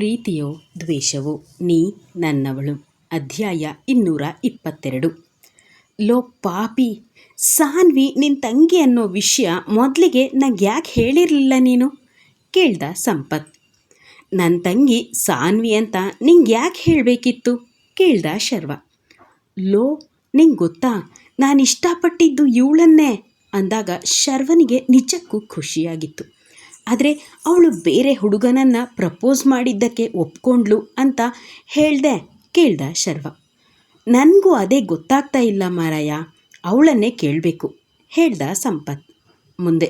ಪ್ರೀತಿಯೋ ದ್ವೇಷವೋ ನೀ ನನ್ನವಳು. ಅಧ್ಯಾಯ ಇನ್ನೂರ ಇಪ್ಪತ್ತೆರಡು. ಲೋ ಪಾಪಿ, ಸಾನ್ವಿ ನಿನ್ನ ತಂಗಿ ಅನ್ನೋ ವಿಷಯ ಮೊದಲಿಗೆ ನಂಗೆ ಯಾಕೆ ಹೇಳಿರಲಿಲ್ಲ ನೀನು? ಕೇಳ್ದ ಸಂಪತ್. ನನ್ನ ತಂಗಿ ಸಾನ್ವಿ ಅಂತ ನಿಂಗೆ ಯಾಕೆ ಹೇಳಬೇಕಿತ್ತು? ಕೇಳ್ದ ಶರ್ವ. ಲೋ, ನಿಂಗೆ ಗೊತ್ತಾ, ನಾನು ಇಷ್ಟಪಟ್ಟಿದ್ದು ಇವಳನ್ನೇ ಅಂದಾಗ ಶರ್ವನಿಗೆ ನಿಜಕ್ಕೂ ಖುಷಿಯಾಗಿತ್ತು. ಆದರೆ ಅವಳು ಬೇರೆ ಹುಡುಗನನ್ನು ಪ್ರಪೋಸ್ ಮಾಡಿದ್ದಕ್ಕೆ ಒಪ್ಕೊಂಡ್ಲು ಅಂತ ಹೇಳ್ದೆ, ಕೇಳ್ದ ಶರ್ವ. ನನಗೂ ಅದೇ ಗೊತ್ತಾಗ್ತಾ ಇಲ್ಲ ಮಾರಾಯ, ಅವಳನ್ನೇ ಕೇಳಬೇಕು, ಹೇಳ್ದ ಸಂಪತ್. ಮುಂದೆ.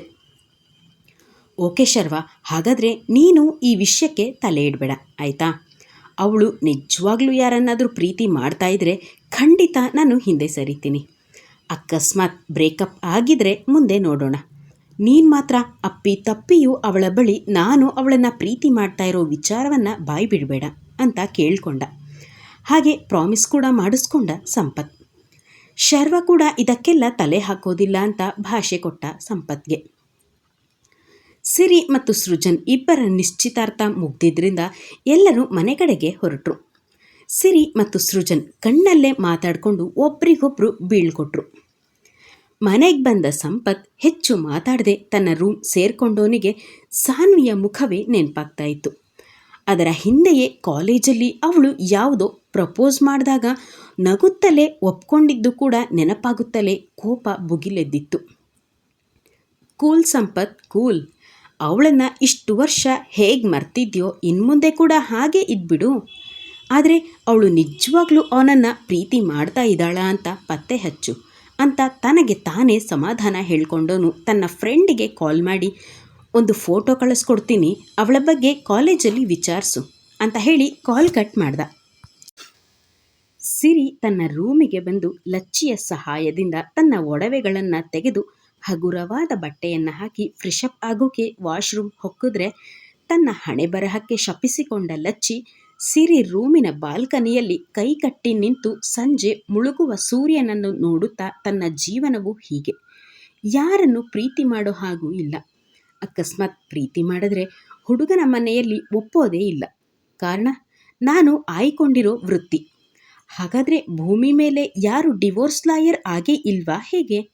ಓಕೆ ಶರ್ವ, ಹಾಗಾದರೆ ನೀನು ಈ ವಿಷಯಕ್ಕೆ ತಲೆ ಇಡಬೇಡ, ಆಯಿತಾ? ಅವಳು ನಿಜವಾಗ್ಲೂ ಯಾರನ್ನಾದರೂ ಪ್ರೀತಿ ಮಾಡ್ತಾ ಇದ್ದರೆ ಖಂಡಿತ ನಾನು ಹಿಂದೆ ಸರಿತೀನಿ. ಅಕಸ್ಮಾತ್ ಬ್ರೇಕಪ್ ಆಗಿದ್ರೆ ಮುಂದೆ ನೋಡೋಣ. ನೀನು ಮಾತ್ರ ಅಪ್ಪಿ ತಪ್ಪಿಯೂ ಅವಳ ಬಳಿ ನಾನು ಅವಳನ್ನು ಪ್ರೀತಿ ಮಾಡ್ತಾ ಇರೋ ವಿಚಾರವನ್ನು ಬಾಯಿ ಬಿಡಬೇಡ ಅಂತ ಕೇಳ್ಕೊಂಡ. ಹಾಗೆ ಪ್ರಾಮಿಸ್ ಕೂಡ ಮಾಡಿಸ್ಕೊಂಡ ಸಂಪತ್. ಶರ್ವ ಕೂಡ ಇದಕ್ಕೆಲ್ಲ ತಲೆ ಹಾಕೋದಿಲ್ಲ ಅಂತ ಭಾಷೆ ಕೊಟ್ಟ ಸಂಪತ್ಗೆ. ಸಿರಿ ಮತ್ತು ಸೃಜನ್ ಇಬ್ಬರ ನಿಶ್ಚಿತಾರ್ಥ ಮುಗ್ದಿದ್ರಿಂದ ಎಲ್ಲರೂ ಮನೆ ಕಡೆಗೆ ಹೊರಟರು. ಸಿರಿ ಮತ್ತು ಸೃಜನ್ ಕಣ್ಣಲ್ಲೇ ಮಾತಾಡಿಕೊಂಡು ಒಬ್ರಿಗೊಬ್ರು ಬೀಳ್ಕೊಟ್ರು. ಮನೆಗೆ ಬಂದ ಸಂಪತ್ ಹೆಚ್ಚು ಮಾತಾಡದೆ ತನ್ನ ರೂಮ್ ಸೇರ್ಕೊಂಡೋನಿಗೆ ಸಾನ್ವಿಯ ಮುಖವೇ ನೆನಪಾಗ್ತಾ ಇತ್ತು. ಅದರ ಹಿಂದೆಯೇ ಕಾಲೇಜಲ್ಲಿ ಅವಳು ಯಾವುದೋ ಪ್ರಪೋಸ್ ಮಾಡಿದಾಗ ನಗುತ್ತಲೇ ಒಪ್ಕೊಂಡಿದ್ದು ಕೂಡ ನೆನಪಾಗುತ್ತಲೇ ಕೋಪ ಬುಗಿಲೆದ್ದಿತ್ತು ಕೂಲ್ ಸಂಪತ್, ಕೂಲ್. ಅವಳನ್ನು ಇಷ್ಟು ವರ್ಷ ಹೇಗೆ ಮರ್ತಿದ್ಯೋ ಇನ್ಮುಂದೆ ಕೂಡ ಹಾಗೆ ಇದ್ಬಿಡು. ಆದರೆ ಅವಳು ನಿಜವಾಗ್ಲೂ ಅವನನ್ನು ಪ್ರೀತಿ ಮಾಡ್ತಾ ಇದ್ದಾಳ ಅಂತ ಪತ್ತೆ ಹಚ್ಚು. ಅಂತ ತನಗೆ ತಾನೇ ಸಮಾಧಾನ ಹೇಳ್ಕೊಂಡೋನು. ತನ್ನ ಫ್ರೆಂಡಿಗೆ ಕಾಲ್ ಮಾಡಿ, ಒಂದು ಫೋಟೋ ಕಳಿಸ್ಕೊಡ್ತೀನಿ, ಅವಳ ಬಗ್ಗೆ ಕಾಲೇಜಲ್ಲಿ ವಿಚಾರಿಸು ಅಂತ ಹೇಳಿ ಕಾಲ್ ಕಟ್ ಮಾಡ್ದ. ಸಿರಿ ತನ್ನ ರೂಮಿಗೆ ಬಂದು ಲಚ್ಚಿಯ ಸಹಾಯದಿಂದ ತನ್ನ ಒಡವೆಗಳನ್ನು ತೆಗೆದು ಹಗುರವಾದ ಬಟ್ಟೆಯನ್ನು ಹಾಕಿ ಫ್ರೆಶಪ್ ಆಗೋಕೆ ವಾಶ್ರೂಮ್ ಹೊಕ್ಕಿದ್ರೆ ತನ್ನ ಹಣೆ ಬರಹಕ್ಕೆ ಶಪಿಸಿಕೊಂಡ ಲಚ್ಚಿ ಸಿರಿ ರೂಮಿನ ಬಾಲ್ಕನಿಯಲ್ಲಿ ಕೈಕಟ್ಟಿ ನಿಂತು ಸಂಜೆ ಮುಳುಗುವ ಸೂರ್ಯನನ್ನು ನೋಡುತ್ತಾ ತನ್ನ ಜೀವನವು ಹೀಗೆ. ಯಾರನ್ನು ಪ್ರೀತಿ ಮಾಡೋ ಹಾಗೂ ಇಲ್ಲ. ಅಕಸ್ಮಾತ್ ಪ್ರೀತಿ ಮಾಡಿದ್ರೆ ಹುಡುಗನ ಮನೆಯಲ್ಲಿ ಒಪ್ಪೋದೇ ಇಲ್ಲ. ಕಾರಣ? ನಾನು ಆಯ್ಕೊಂಡಿರೋ ವೃತ್ತಿ. ಹಾಗಾದರೆ ಭೂಮಿ ಮೇಲೆ ಯಾರು ಡಿವೋರ್ಸ್ ಲಾಯರ್ ಆಗೇ ಇಲ್ವಾ ಹೇಗೆ?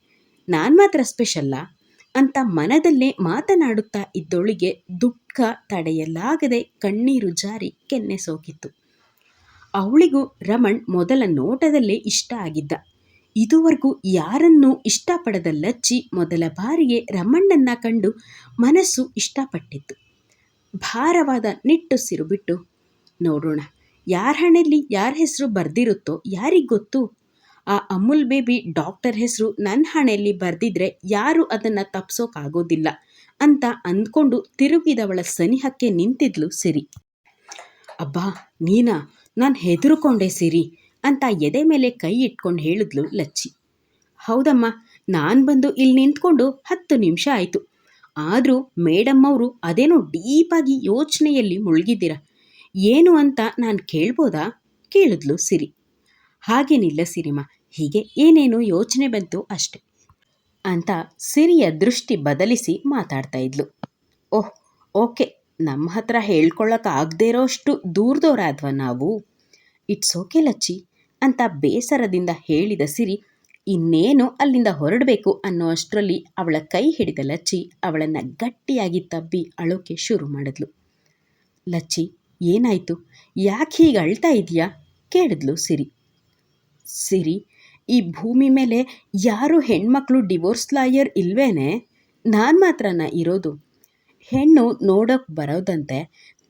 ನಾನು ಮಾತ್ರ ಸ್ಪೆಷಲ್ಲ? ಅಂತ ಮನದಲ್ಲೇ ಮಾತನಾಡುತ್ತಾ ಇದ್ದೊಳಿಗೆ ದುಃಖ ತಡೆಯಲಾಗದೆ ಕಣ್ಣೀರು ಜಾರಿ ಕೆನ್ನೆ ಅವಳಿಗೂ ರಮಣ್ ಮೊದಲ ನೋಟದಲ್ಲೇ ಇಷ್ಟ ಆಗಿದ್ದ. ಇದುವರೆಗೂ ಯಾರನ್ನೂ ಇಷ್ಟಪಡದ ಲಚ್ಚಿ ಮೊದಲ ಬಾರಿಗೆ ರಮಣ್ಣನ್ನ ಕಂಡು ಮನಸ್ಸು ಇಷ್ಟಪಟ್ಟಿತ್ತು. ಭಾರವಾದ ನಿಟ್ಟುಸಿರು ಬಿಟ್ಟು, ನೋಡೋಣ, ಯಾರ ಹಣೆಯಲ್ಲಿ ಯಾರ ಹೆಸರು ಬರ್ದಿರುತ್ತೋ ಯಾರಿಗೆ ಗೊತ್ತು? ಆ ಅಮುಲ್ ಬೇಬಿ ಡಾಕ್ಟರ್ ಹೆಸರು ನನ್ನ ಹಣೆಯಲ್ಲಿ ಬರೆದಿದ್ರೆ ಯಾರು ಅದನ್ನು ತಪ್ಸೋಕ್ಕಾಗೋದಿಲ್ಲ ಅಂತ ಅಂದ್ಕೊಂಡು ತಿರುಗಿದವಳ ಸನಿಹಕ್ಕೆ ನಿಂತಿದ್ಲು ಸಿರಿ. ಅಬ್ಬಾ, ನೀನಾ? ನಾನು ಹೆದರುಕೊಂಡೆ ಸಿರಿ ಅಂತ ಎದೆ ಮೇಲೆ ಕೈ ಇಟ್ಕೊಂಡು ಹೇಳಿದ್ಲು ಲಚ್ಚಿ. ಹೌದಮ್ಮ, ನಾನು ಬಂದು ಇಲ್ಲಿ ನಿಂತ್ಕೊಂಡು ಹತ್ತು ನಿಮಿಷ ಆಯಿತು. ಆದರೂ ಮೇಡಮ್ ಅವರು ಅದೇನೋ ಡೀಪಾಗಿ ಯೋಚನೆಯಲ್ಲಿ ಮುಳುಗಿದ್ದೀರ. ಏನು ಅಂತ ನಾನು ಕೇಳ್ಬೋದಾ? ಕೇಳಿದ್ಲು ಸಿರಿ. ಹಾಗೇನಿಲ್ಲ ಸಿರಿಮಾ ಹೀಗೆ ಏನೇನು ಯೋಚನೆ ಬಂತು ಅಷ್ಟೆ ಅಂತ ಸಿರಿಯ ದೃಷ್ಟಿ ಬದಲಿಸಿ ಮಾತಾಡ್ತಾ ಇದ್ಲು. ಓಹ್, ಓಕೆ, ನಮ್ಮ ಹತ್ರ ಹೇಳ್ಕೊಳ್ಳೋಕ್ಕಾಗದೇ ಇರೋಷ್ಟು ದೂರದವರಾದ್ವ ನಾವು? ಇಟ್ಸ್ ಓಕೆ ಲಚ್ಚಿ ಅಂತ ಬೇಸರದಿಂದ ಹೇಳಿದ ಸಿರಿ ಇನ್ನೇನು ಅಲ್ಲಿಂದ ಹೊರಡಬೇಕು ಅನ್ನೋ ಅಷ್ಟರಲ್ಲಿ ಅವಳ ಕೈ ಹಿಡಿದ ಲಚ್ಚಿ ಅವಳನ್ನು ಗಟ್ಟಿಯಾಗಿ ತಬ್ಬಿ ಅಳೋಕೆ ಶುರು ಮಾಡಿದ್ಲು. ಲಚ್ಚಿ, ಏನಾಯಿತು? ಯಾಕೆ ಹೀಗೆ ಅಳ್ತಾ ಇದೆಯಾ ಕೇಳಿದ್ಲು ಸಿರಿ. ಸಿರಿ ಈ ಭೂಮಿ ಮೇಲೆ ಯಾರು ಹೆಣ್ಮಕ್ಳು ಡಿವೋರ್ಸ್ ಲಾಯರ್ ಇಲ್ವೇನೆ? ನಾನು ಮಾತ್ರನ ಇರೋದು. ಹೆಣ್ಣು ನೋಡೋಕ್ಕೆ ಬರೋದಂತೆ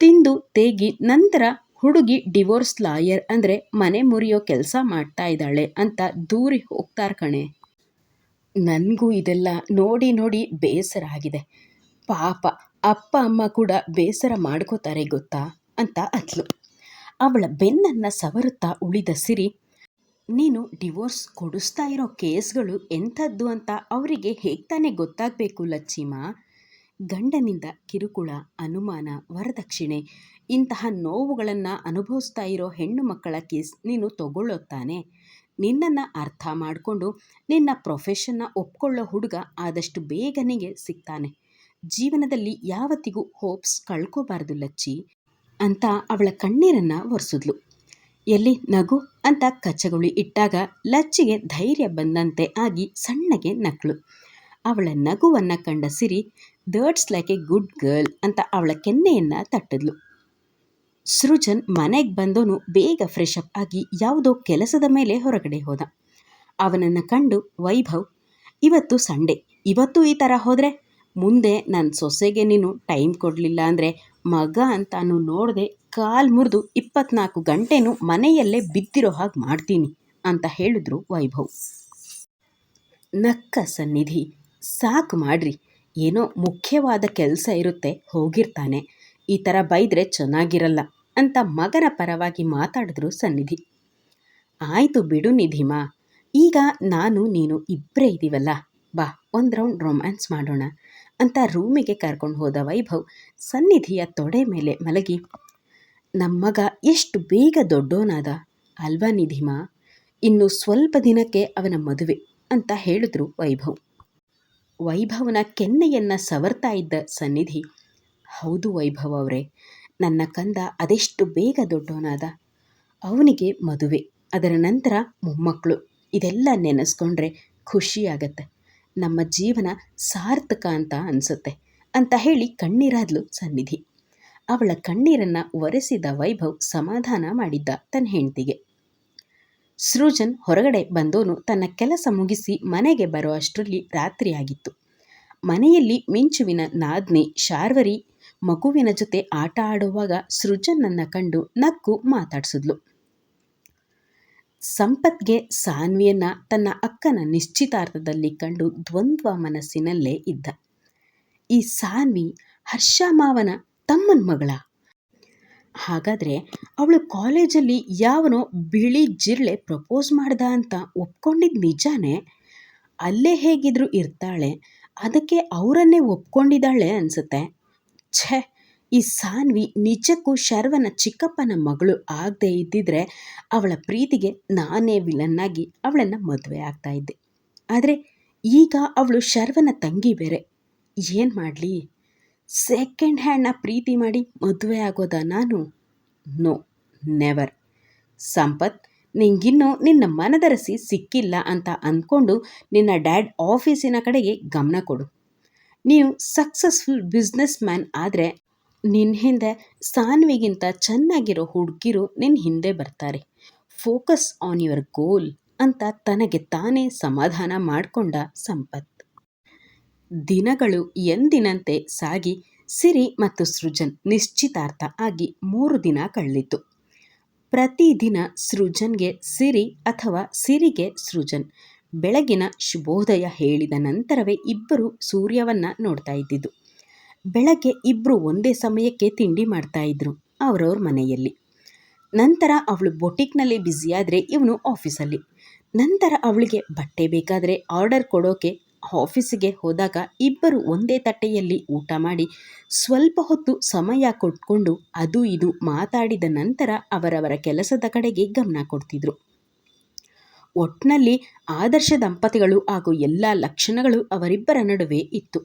ತಿಂದು ತೇಗಿ ನಂತರ ಹುಡುಗಿ ಡಿವೋರ್ಸ್ ಲಾಯರ್ ಅಂದರೆ ಮನೆ ಮುರಿಯೋ ಕೆಲಸ ಮಾಡ್ತಾ ಇದ್ದಾಳೆ ಅಂತ ದೂರಿ ಹೋಗ್ತಾರ ಕಣೆ. ನನಗೂ ಇದೆಲ್ಲ ನೋಡಿ ನೋಡಿ ಬೇಸರ ಆಗಿದೆ. ಪಾಪ ಅಪ್ಪ ಅಮ್ಮ ಕೂಡ ಬೇಸರ ಮಾಡ್ಕೋತಾರೆ ಗೊತ್ತಾ? ಅಂತ ಅತ್ಲು ಅವಳ ಬೆನ್ನನ್ನು ಸವರುತ್ತಾ ಉಳಿದ ಸಿರಿ ನೀನು ಡಿವೋರ್ಸ್ ಕೊಡಿಸ್ತಾ ಇರೋ ಕೇಸ್ಗಳು ಎಂಥದ್ದು ಅಂತ ಅವರಿಗೆ ಹೇಗೆ ತಾನೇ ಗೊತ್ತಾಗಬೇಕು, ಲಚ್ಚಿಮ? ಗಂಡನಿಂದ ಕಿರುಕುಳ, ಅನುಮಾನ, ವರದಕ್ಷಿಣೆ ಇಂತಹ ನೋವುಗಳನ್ನು ಅನುಭವಿಸ್ತಾ ಇರೋ ಹೆಣ್ಣು ಮಕ್ಕಳ ಕೇಸ್ ನೀನು ತಗೊಳ್ಳೋತ್ತಾನೆ ನಿನ್ನನ್ನು ಅರ್ಥ ಮಾಡಿಕೊಂಡು ನಿನ್ನ ಪ್ರೊಫೆಷನ್ನ ಒಪ್ಕೊಳ್ಳೋ ಹುಡುಗ ಆದಷ್ಟು ಬೇಗನೆಗೆ ಸಿಗ್ತಾನೆ. ಜೀವನದಲ್ಲಿ ಯಾವತ್ತಿಗೂ ಹೋಪ್ಸ್ ಕಳ್ಕೋಬಾರ್ದು, ಲಚ್ಚಿ ಅಂತ ಅವಳ ಕಣ್ಣೀರನ್ನು ಒರೆಸಿದ್ಲು. ಎಲ್ಲಿ ನಗು ಅಂತ ಕಚ್ಚಗುಳಿ ಇಟ್ಟಾಗ ಲಚ್ಚಿಗೆ ಧೈರ್ಯ ಬಂದಂತೆ ಆಗಿ ಸಣ್ಣಗೆ ನಕ್ಳು. ಅವಳ ನಗುವನ್ನು ಕಂಡ ಸಿರಿ ದರ್ಡ್ಸ್ ಲೈಕ್ ಎ ಗುಡ್ ಗರ್ಲ್ ಅಂತ ಅವಳ ಕೆನ್ನೆಯನ್ನು ತಟ್ಟಿದ್ಲು. ಸೃಜನ್ ಮನೆಗೆ ಬಂದವನು ಬೇಗ ಫ್ರೆಶ್ ಅಪ್ ಆಗಿ ಯಾವುದೋ ಕೆಲಸದ ಮೇಲೆ ಹೊರಗಡೆ ಹೋದ. ಅವನನ್ನು ಕಂಡು, ವೈಭವ್, ಇವತ್ತು ಸಂಡೇ ಇವತ್ತು ಈ ಥರ ಹೋದರೆ? ಮುಂದೆ ನನ್ನ ಸೊಸೆಗೆ ನೀನು ಟೈಮ್ ಕೊಡಲಿಲ್ಲ ಅಂದರೆ ಮಗ ಅಂತಾನು ನೋಡದೆ ಕಾಲು ಮುರಿದು ಇಪ್ಪತ್ನಾಲ್ಕು ಗಂಟೆನೂ ಮನೆಯಲ್ಲೇ ಬಿದ್ದಿರೋ ಹಾಗೆ ಮಾಡ್ತೀನಿ ಅಂತ ಹೇಳಿದ್ರು ವೈಭವ್. ನಕ್ಕ ಸನ್ನಿಧಿ, ಸಾಕು ಮಾಡ್ರಿ. ಏನೋ ಮುಖ್ಯವಾದ ಕೆಲಸ ಇರುತ್ತೆ, ಹೋಗಿರ್ತಾನೆ. ಈ ಥರ ಬೈದರೆ ಚೆನ್ನಾಗಿರಲ್ಲ ಅಂತ ಮಗನ ಪರವಾಗಿ ಮಾತಾಡಿದ್ರು ಸನ್ನಿಧಿ. ಆಯಿತು ಬಿಡು ನಿಧಿಮಾ, ಈಗ ನಾನು ನೀನು ಇಬ್ಬರೇ ಇದ್ದೀವಲ್ಲ ಬಾ ಒಂದು ರೌಂಡ್ ರೊಮ್ಯಾನ್ಸ್ ಮಾಡೋಣ ಅಂತ ರೂಮಿಗೆ ಕರ್ಕೊಂಡು ಹೋದ ವೈಭವ್ ಸನ್ನಿಧಿಯ ತೊಡೆ ಮೇಲೆ ಮಲಗಿ ನಮ್ಮ ಮಗ ಎಷ್ಟು ಬೇಗ ದೊಡ್ಡೋನಾದ. ಅಲ್ವಾ ನಿಧಿಮಾ? ಇನ್ನು ಸ್ವಲ್ಪ ದಿನಕ್ಕೆ ಅವನ ಮದುವೆ ಅಂತ ಹೇಳಿದ್ರು ವೈಭವ್. ವೈಭವನ ಕೆನ್ನೆಯನ್ನು ಸವರ್ತಾ ಇದ್ದ ಸನ್ನಿಧಿ. ಹೌದು ವೈಭವ್ ಅವರೇ, ನನ್ನ ಕಂದ ಅದೆಷ್ಟು ಬೇಗ ದೊಡ್ಡೋನಾದ. ಅವನಿಗೆ ಮದುವೆ, ಅದರ ನಂತರ ಮೊಮ್ಮಕ್ಕಳು ಇದೆಲ್ಲ ನೆನೆಸ್ಕೊಂಡ್ರೆ ಖುಷಿಯಾಗತ್ತೆ. ನಮ್ಮ ಜೀವನ ಸಾರ್ಥಕ ಅಂತ ಅನಿಸುತ್ತೆ ಅಂತ ಹೇಳಿ ಕಣ್ಣೀರಾದ್ಲು ಸನ್ನಿಧಿ. ಅವಳ ಕಣ್ಣೀರನ್ನು ಒರೆಸಿದ ವೈಭವ್ ಸಮಾಧಾನ ಮಾಡಿದ್ದ ತನ್ನ ಹೆಂಡತಿಗೆ. ಸೃಜನ್ ಹೊರಗಡೆ ಬಂದೋನು ತನ್ನ ಕೆಲಸ ಮುಗಿಸಿ ಮನೆಗೆ ಬರೋ ಅಷ್ಟರಲ್ಲಿ ರಾತ್ರಿಯಾಗಿತ್ತು ಮನೆಯಲ್ಲಿ ಮಿಂಚುವಿನ ನಾದ್ನಿ ಶಾರ್ವರಿ ಮಗುವಿನ ಜೊತೆ ಆಟ ಆಡುವಾಗ ಸೃಜನ್ನನ್ನು ಕಂಡು ನಕ್ಕು ಮಾತಾಡಿಸಿದ್ಲು. ಸಂಪತ್ಗೆ ಸಾನ್ವಿಯನ್ನ ತನ್ನ ಅಕ್ಕನ ನಿಶ್ಚಿತಾರ್ಥದಲ್ಲಿ ಕಂಡು ದ್ವಂದ್ವ ಮನಸ್ಸಿನಲ್ಲೇ ಇದ್ದ. ಈ ಸಾನ್ವಿ ಹರ್ಷ ಮಾವನ ತಮ್ಮನ ಮಗಳ. ಹಾಗಾದರೆ ಅವಳು ಕಾಲೇಜಲ್ಲಿ ಯಾವನೋ ಬಿಳಿ ಜಿರಳೆ ಪ್ರಪೋಸ್ ಮಾಡ್ದ ಅಂತ ಒಪ್ಕೊಂಡಿದ್ದು ನಿಜಾನೇ? ಅಲ್ಲೇ ಹೇಗಿದ್ರು ಇರ್ತಾಳೆ, ಅದಕ್ಕೆ ಅವರನ್ನೇ ಒಪ್ಕೊಂಡಿದ್ದಾಳೆ ಅನಿಸುತ್ತೆ. ಛೇ, ಈ ಸಾನ್ವಿ ನಿಜಕ್ಕೂ ಶರ್ವನ ಚಿಕ್ಕಪ್ಪನ ಮಗಳು ಆಗದೆ ಇದ್ದಿದ್ರೆ ಅವಳ ಪ್ರೀತಿಗೆ ನಾನೇ ವಿಲನ್ನಾಗಿ ಅವಳನ್ನು ಮದುವೆ ಆಗ್ತಾ ಇದ್ದೆ. ಆದರೆ ಈಗ ಅವಳು ಶರ್ವನ ತಂಗಿ ಬೇರೆ. ಏನು ಮಾಡಲಿ? ಸೆಕೆಂಡ್ ಹ್ಯಾಂಡ್ನ ಪ್ರೀತಿ ಮಾಡಿ ಮದುವೆ ಆಗೋದ ನಾನು? ನೋ ನೆವರ್ ಸಂಪತ್, ನಿಂಗಿನ್ನೂ ನಿನ್ನ ಮನದರಸಿ ಸಿಕ್ಕಿಲ್ಲ ಅಂತ ಅಂದ್ಕೊಂಡು ನಿನ್ನ ಡ್ಯಾಡ್ ಆಫೀಸಿನ ಕಡೆಗೆ ಗಮನ ಕೊಡು. ನೀವು ಸಕ್ಸಸ್ಫುಲ್ ಬಿಸ್ನೆಸ್ ಮ್ಯಾನ್ ಆದರೆ ನಿನ್ನ ಹಿಂದೆ ಸಾನ್ವಿಗಿಂತ ಚೆನ್ನಾಗಿರೋ ಹುಡುಗಿರು ನಿನ್ನ ಹಿಂದೆ ಬರ್ತಾರೆ. ಫೋಕಸ್ ಆನ್ ಯುವರ್ ಗೋಲ್ ಅಂತ ತನಗೆ ತಾನೇ ಸಮಾಧಾನ ಮಾಡಿಕೊಂಡ ಸಂಪತ್. ದಿನಗಳು ಎಂದಿನಂತೆ ಸಾಗಿ ಸಿರಿ ಮತ್ತು ಸೃಜನ್ ನಿಶ್ಚಿತಾರ್ಥ ಆಗಿ ಮೂರು ದಿನ ಕಳೆದಿತ್ತು ಪ್ರತಿದಿನ ಸೃಜನ್ಗೆ ಸಿರಿ ಅಥವಾ ಸಿರಿಗೆ ಸೃಜನ್ ಬೆಳಗಿನ ಶುಭೋದಯ ಹೇಳಿದ ನಂತರವೇ ಇಬ್ಬರು ಸೂರ್ಯವನ್ನ ನೋಡ್ತಾ ಇದ್ದಿದ್ದು. ಬೆಳಗ್ಗೆ ಇಬ್ಬರು ಒಂದೇ ಸಮಯಕ್ಕೆ ತಿಂಡಿ ಮಾಡ್ತಾ ಇದ್ರು ಅವರವ್ರ ಮನೆಯಲ್ಲಿ. ನಂತರ ಅವಳು ಬೊಟಿಕ್ನಲ್ಲಿ ಬ್ಯುಸಿಯಾದರೆ ಇವನು ಆಫೀಸಲ್ಲಿ. ನಂತರ ಅವಳಿಗೆ ಬಟ್ಟೆ ಬೇಕಾದರೆ ಆರ್ಡರ್ ಕೊಡೋಕೆ ಆಫೀಸಿಗೆ ಹೋದಾಗ ಇಬ್ಬರು ಒಂದೇ ತಟ್ಟೆಯಲ್ಲಿ ಊಟ ಮಾಡಿ ಸ್ವಲ್ಪ ಹೊತ್ತು ಸಮಯ ಕೊಟ್ಕೊಂಡು ಅದು ಇದು ಮಾತಾಡಿದ ನಂತರ ಅವರವರ ಕೆಲಸದ ಕಡೆಗೆ ಗಮನ ಕೊಡ್ತಿದ್ರು. ಒಟ್ನಲ್ಲಿ ಆದರ್ಶ ದಂಪತಿಗಳು ಹಾಗೂ ಎಲ್ಲ ಲಕ್ಷಣಗಳು ಅವರಿಬ್ಬರ ನಡುವೆ ಇತ್ತು.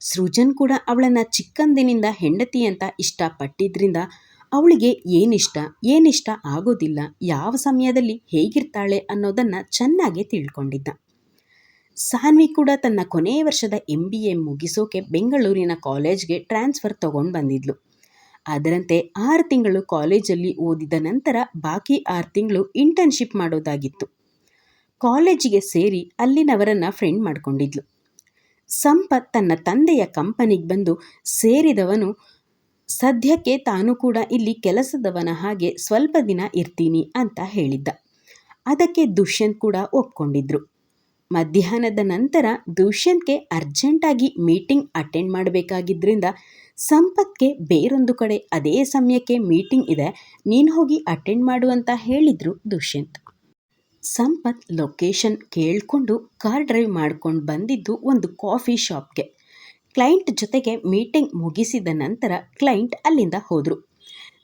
ಸೃಜನ್ ಕೂಡ ಅವಳನ್ನು ಚಿಕ್ಕಂದಿನಿಂದ ಹೆಂಡತಿ ಅಂತ ಇಷ್ಟಪಟ್ಟಿದ್ರಿಂದ ಅವಳಿಗೆ ಏನಿಷ್ಟ ಏನಿಷ್ಟ ಆಗೋದಿಲ್ಲ, ಯಾವ ಸಮಯದಲ್ಲಿ ಹೇಗಿರ್ತಾಳೆ ಅನ್ನೋದನ್ನು ಚೆನ್ನಾಗಿ ತಿಳ್ಕೊಂಡಿದ್ದ. ಸಾನ್ವಿ ಕೂಡ ತನ್ನ ಕೊನೆಯ ವರ್ಷದ ಎಂ ಬಿ ಎ ಮುಗಿಸೋಕೆ ಬೆಂಗಳೂರಿನ ಕಾಲೇಜ್ಗೆ ಟ್ರಾನ್ಸ್ಫರ್ ತಗೊಂಡು ಬಂದಿದ್ಲು. ಅದರಂತೆ ಆರು ತಿಂಗಳು ಕಾಲೇಜಲ್ಲಿ ಓದಿದ ನಂತರ ಬಾಕಿ ಆರು ತಿಂಗಳು ಇಂಟರ್ನ್ಶಿಪ್ ಮಾಡೋದಾಗಿತ್ತು. ಕಾಲೇಜಿಗೆ ಸೇರಿ ಅಲ್ಲಿನವರನ್ನು ಫ್ರೆಂಡ್ ಮಾಡಿಕೊಂಡಿದ್ಲು. ಸಂಪತ್ ತನ್ನ ತಂದೆಯ ಕಂಪನಿಗೆ ಬಂದು ಸೇರಿದವನು ಸದ್ಯಕ್ಕೆ ತಾನು ಕೂಡ ಇಲ್ಲಿ ಕೆಲಸದವನ ಹಾಗೆ ಸ್ವಲ್ಪ ದಿನ ಇರ್ತೀನಿ ಅಂತ ಹೇಳಿದ್ದ. ಅದಕ್ಕೆ ದುಷ್ಯಂತ್ ಕೂಡ ಒಪ್ಕೊಂಡಿದ್ರು. ಮಧ್ಯಾಹ್ನದ ನಂತರ ದುಷ್ಯಂತ್ಗೆ ಅರ್ಜೆಂಟಾಗಿ ಮೀಟಿಂಗ್ ಅಟೆಂಡ್ ಮಾಡಬೇಕಾಗಿದ್ದರಿಂದ ಸಂಪತ್ಗೆ ಬೇರೊಂದು ಕಡೆ ಅದೇ ಸಮಯಕ್ಕೆ ಮೀಟಿಂಗ್ ಇದೆ, ನೀನು ಹೋಗಿ ಅಟೆಂಡ್ ಮಾಡು ಅಂತ ಹೇಳಿದ್ರು ದುಷ್ಯಂತ್. ಸಂಪತ್ ಲೊಕೇಶನ್ ಕೇಳಿಕೊಂಡು ಕಾರ್ ಡ್ರೈವ್ ಮಾಡ್ಕೊಂಡು ಬಂದಿದ್ದು ಒಂದು ಕಾಫಿ ಶಾಪ್ಗೆ ಕ್ಲೈಂಟ್ ಜೊತೆಗೆ ಮೀಟಿಂಗ್ ಮುಗಿಸಿದ ನಂತರ ಕ್ಲೈಂಟ್ ಅಲ್ಲಿಂದ ಹೋದರು.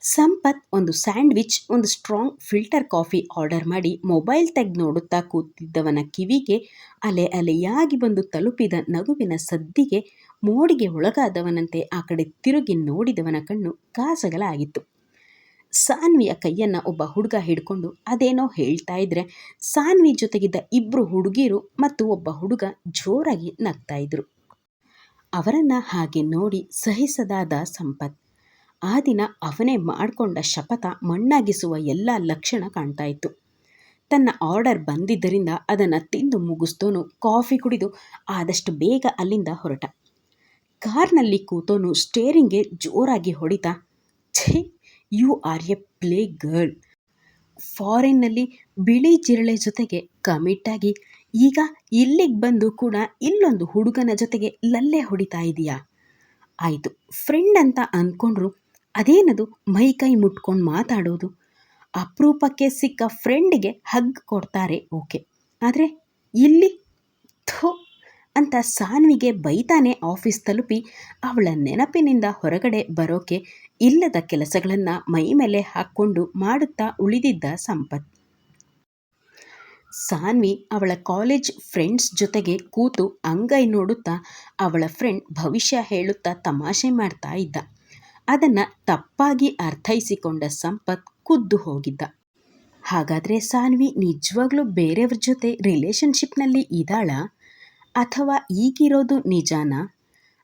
ಸಂಪತ್ ಒಂದು ಸ್ಯಾಂಡ್ವಿಚ್, ಒಂದು ಸ್ಟ್ರಾಂಗ್ ಫಿಲ್ಟರ್ ಕಾಫಿ ಆರ್ಡರ್ ಮಾಡಿ ಮೊಬೈಲ್ ತೆಗೆದು ನೋಡುತ್ತಾ ಕೂತಿದ್ದವನ ಕಿವಿಗೆ ಅಲೆ ಅಲೆಯಾಗಿ ಬಂದು ತಲುಪಿದ ನಗುವಿನ ಸದ್ದಿಗೆ ಮೋಡಿಗೆ ಒಳಗಾದವನಂತೆ ಆ ಕಡೆ ತಿರುಗಿ ನೋಡಿದವನ ಕಣ್ಣು ಕಾಸಗಲಾಗಿತ್ತು. ಸಾನ್ವಿಯ ಕೈಯನ್ನು ಒಬ್ಬ ಹುಡುಗ ಹಿಡ್ಕೊಂಡು ಅದೇನೋ ಹೇಳ್ತಾ ಇದ್ರೆ ಸಾನ್ವಿ ಜೊತೆಗಿದ್ದ ಇಬ್ಬರು ಹುಡುಗಿರು ಮತ್ತು ಒಬ್ಬ ಹುಡುಗ ಜೋರಾಗಿ ನಗ್ತಾ ಇದ್ರು. ಅವರನ್ನು ಹಾಗೆ ನೋಡಿ ಸಹಿಸದಾದ ಸಂಪತ್ ಆ ದಿನ ಅವನೇ ಮಾಡಿಕೊಂಡ ಶಪಥ ಮಣ್ಣಾಗಿಸುವ ಎಲ್ಲ ಲಕ್ಷಣ ಕಾಣ್ತಾ ಇತ್ತು ತನ್ನ ಆರ್ಡರ್ ಬಂದಿದ್ದರಿಂದ ಅದನ್ನು ತಿಂದು ಮುಗಿಸ್ತೋನು, ಕಾಫಿ ಕುಡಿದು ಆದಷ್ಟು ಬೇಗ ಅಲ್ಲಿಂದ ಹೊರಟ. ಕಾರ್ನಲ್ಲಿ ಕೂತೋನು ಸ್ಟೇರಿಂಗ್ಗೆ ಜೋರಾಗಿ ಹೊಡಿತಾ, ಛೇ, you are a play girl. ಫಾರಿನ್ನಲ್ಲಿ ಬಿಳಿ ಜಿರಳೆ ಜೊತೆಗೆ ಕಮಿಟ್ಟಾಗಿ ಈಗ ಇಲ್ಲಿಗೆ ಬಂದು ಕೂಡ ಇಲ್ಲೊಂದು ಹುಡುಗನ ಜೊತೆಗೆ ಲಲ್ಲೆ ಹೊಡಿತಾ ಇದೆಯಾ? ಆಯಿತು ಫ್ರೆಂಡ್ ಅಂತ ಅಂದ್ಕೊಂಡ್ರು ಅದೇನದು? ಮೈ ಕೈ ಮುಟ್ಕೊಂಡು ಮಾತಾಡೋದು. ಅಪರೂಪಕ್ಕೆ ಸಿಕ್ಕ ಫ್ರೆಂಡಿಗೆ ಹಗ್ ಕೊಡ್ತಾರೆ, ಓಕೆ. ಆದರೆ ಇಲ್ಲಿ ಥೋ ಅಂತ ಸಾನ್ವಿಗೆ ಬೈತಾನೆ ಆಫೀಸ್ ತಲುಪಿ ಅವಳ ನೆನಪಿನಿಂದ ಹೊರಗಡೆ ಬರೋಕೆ ಇಲ್ಲದ ಕೆಲಸಗಳನ್ನು ಮೈ ಮೇಲೆ ಹಾಕ್ಕೊಂಡು ಮಾಡುತ್ತಾ ಉಳಿದಿದ್ದ ಸಂಪತ್. ಸಾನ್ವಿ ಅವಳ ಕಾಲೇಜ್ ಫ್ರೆಂಡ್ಸ್ ಜೊತೆಗೆ ಕೂತು ಅಂಗೈ ನೋಡುತ್ತಾ ಅವಳ ಫ್ರೆಂಡ್ ಭವಿಷ್ಯ ಹೇಳುತ್ತಾ ತಮಾಷೆ ಮಾಡ್ತಾ ಇದ್ದ. ಅದನ್ನು ತಪ್ಪಾಗಿ ಅರ್ಥೈಸಿಕೊಂಡ ಸಂಪತ್ ಕುದ್ದು ಹೋಗಿದ್ದ. ಹಾಗಾದರೆ ಸಾನ್ವಿ ನಿಜವಾಗ್ಲೂ ಬೇರೆಯವ್ರ ಜೊತೆ ರಿಲೇಷನ್ಶಿಪ್ನಲ್ಲಿ ಇದ್ದಾಳ? ಅಥವಾ ಈಗಿರೋದು ನಿಜಾನಾ?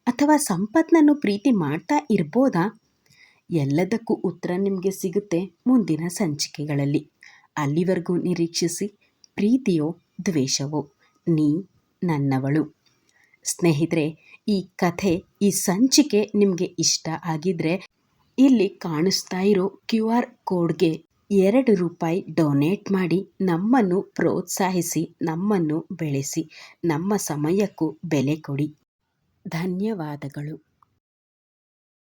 ಅಥವಾ ಸಂಪತ್ನನ್ನು ಪ್ರೀತಿ ಮಾಡ್ತಾ ಇರ್ಬೋದಾ? ಎಲ್ಲದಕ್ಕೂ ಉತ್ತರ ನಿಮಗೆ ಸಿಗುತ್ತೆ ಮುಂದಿನ ಸಂಚಿಕೆಗಳಲ್ಲಿ. ಅಲ್ಲಿವರೆಗೂ ನಿರೀಕ್ಷಿಸಿ, ಪ್ರೀತಿಯೋ ದ್ವೇಷವೋ, ನೀ ನನ್ನವಳು. ಸ್ನೇಹಿತರೆ ಈ ಕಥೆ, ಈ ಸಂಚಿಕೆ ನಿಮಗೆ ಇಷ್ಟ ಆಗಿದ್ರೆ ಇಲ್ಲಿ ಕಾಣಿಸ್ತಾ ಇರೋ ಕ್ಯೂ ಆರ್ ಕೋಡ್ಗೆ ಎರಡು ರೂಪಾಯಿ ಡೊನೇಟ್ ಮಾಡಿ ನಮ್ಮನ್ನು ಪ್ರೋತ್ಸಾಹಿಸಿ, ನಮ್ಮನ್ನು ಬೆಳೆಸಿ, ನಮ್ಮ ಸಮಯಕ್ಕೂ ಬೆಲೆ ಕೊಡಿ. ಧನ್ಯವಾದಗಳು.